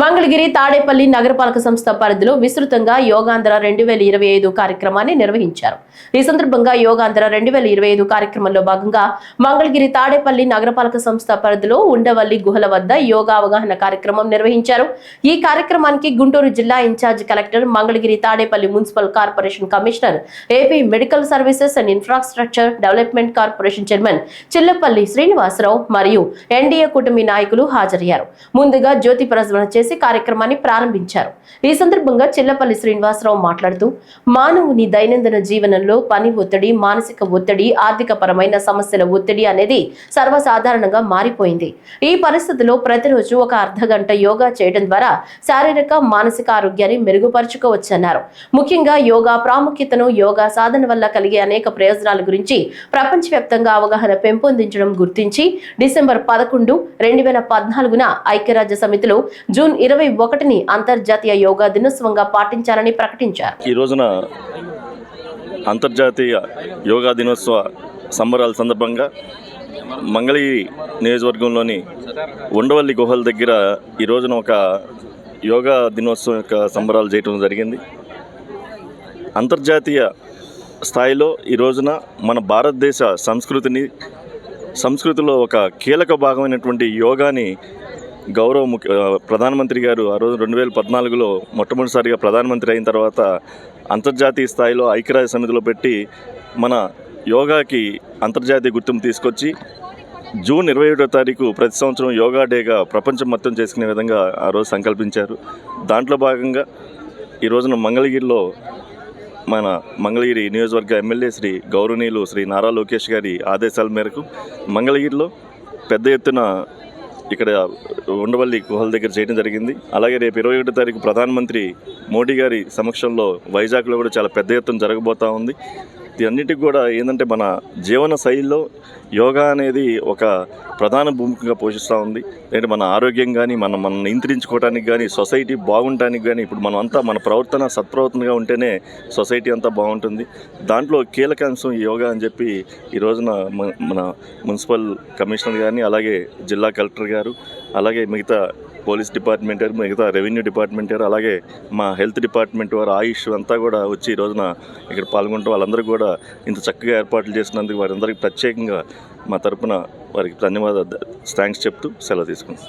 మంగళగిరి తాడేపల్లి నగరపాలక సంస్థ పరిధిలో విస్తృతంగా యోగాంధ్ర రెండు వేల ఇరవై ఐదు కార్యక్రమాన్ని నిర్వహించారు. ఈ సందర్భంగా యోగాంధ్ర రెండు వేల ఇరవై ఐదు కార్యక్రమంలో భాగంగా మంగళగిరి తాడేపల్లి నగరపాలక సంస్థ పరిధిలో ఉండవల్లి గుహల వద్ద యోగా అవగాహన కార్యక్రమం నిర్వహించారు. ఈ కార్యక్రమానికి గుంటూరు జిల్లా in-charge collector Mangalagiri Tadepalli municipal corporation commissioner AP medical services and infrastructure development corporation chairman Chillapalli Srinivasarao మరియు ఎన్డీఏ కూటమి నాయకులు హాజరయ్యారు. ముందుగా జ్యోతి ప్రజ్వలన చేసి కార్యక్రమాన్ని ప్రారంభించారు. ఈ సందర్భంగా చిల్లపల్లి శ్రీనివాసరావు మాట్లాడుతూ మానవుని దైనందిన జీవనంలో పని ఒత్తిడి మానసిక ఒత్తిడి ఆర్థిక పరమైన సమస్యల ఒత్తిడి అనేది సర్వసాధారణంగా మారిపోయింది. ఈ పరిస్థితిలో ప్రతిరోజు ఒక అర్ధగంట యోగా చేయడం ద్వారా శారీరక మానసిక ఆరోగ్యాన్ని మెరుగుపరుచుకోవచ్చన్నారు. ముఖ్యంగా యోగా ప్రాముఖ్యతను యోగా సాధన వల్ల కలిగే అనేక ప్రయోజనాల గురించి ప్రపంచవ్యాప్తంగా అవగాహన పెంపొందించడం గుర్తించి డిసెంబర్ పదకొండు రెండు వేల పద్నాలుగున ఐక్యరాజ్య సమితిలో జూన్ ఇరవై ఒకటిని అంతర్జాతీయ యోగా దినోత్సవంగా పాటించాలని ప్రకటించారు. ఈ రోజున అంతర్జాతీయ యోగా దినోత్సవ సంబరాల సందర్భంగా మంగళగిరి నియోజకవర్గంలోని ఉండవల్లి గుహల దగ్గర ఈ రోజున ఒక యోగా దినోత్సవం యొక్క సంబరాలు చేయటం జరిగింది. అంతర్జాతీయ స్థాయిలో ఈ రోజున మన భారతదేశ సంస్కృతిని సంస్కృతిలో ఒక కీలక భాగమైనటువంటి యోగాని గౌరవ ముఖ్య ప్రధానమంత్రి గారు ఆ రోజు రెండు వేల పద్నాలుగులో మొట్టమొదటిసారిగా ప్రధానమంత్రి అయిన తర్వాత అంతర్జాతీయ స్థాయిలో ఐక్యరాజ్య సమితిలో పెట్టి మన యోగాకి అంతర్జాతీయ గుర్తింపు తీసుకొచ్చి జూన్ ఇరవై ఏడో తారీఖు ప్రతి సంవత్సరం యోగా డేగా ప్రపంచం మొత్తం చేసుకునే విధంగా ఆ రోజు సంకల్పించారు. దాంట్లో భాగంగా ఈ రోజున మంగళగిరిలో మన మంగళగిరి నియోజకవర్గ ఎమ్మెల్యే శ్రీ గౌరవనీయులు శ్రీ నారా లోకేష్ గారి ఆదేశాల మేరకు మంగళగిరిలో పెద్ద ఎత్తున ఇక్కడ ఉండవల్లి గుహల దగ్గర చేయడం జరిగింది. అలాగే రేపు ఇరవై ఒకటో తారీఖు ప్రధానమంత్రి మోడీ గారి సమక్షంలో వైజాగ్లో కూడా చాలా పెద్ద ఎత్తున జరగబోతా ఉంది. దీన్నిటికి కూడా ఏంటంటే మన జీవన శైలిలో యోగా అనేది ఒక ప్రధాన భూమికగా పోషిస్తూ ఉంది. అంటే మన ఆరోగ్యం కానీ మనం మనం నియంత్రించుకోవడానికి కానీ సొసైటీ బాగుండటానికి కానీ ఇప్పుడు మనం అంతా మన ప్రవర్తన సత్ప్రవర్తనగా ఉంటేనే సొసైటీ అంతా బాగుంటుంది. దాంట్లో కీలక అంశం యోగా అని చెప్పి ఈ రోజున మన మున్సిపల్ కమిషనర్ గారిని అలాగే జిల్లా కలెక్టర్ గారు అలాగే మిగతా పోలీస్ డిపార్ట్మెంట్ గారు మిగతా రెవెన్యూ డిపార్ట్మెంట్ గారు అలాగే మా హెల్త్ డిపార్ట్మెంట్ వారు ఆయుష్ అంతా కూడా వచ్చి ఈ రోజున ఇక్కడ పాల్గొంటూ వాళ్ళందరూ కూడా ఇంత చక్కగా ఏర్పాట్లు చేసినందుకు వారందరికీ ప్రత్యేకంగా మా తరపున వారికి ధన్యవాదాలు. థ్యాంక్స్ చెప్తూ సెలవు తీసుకుంటాం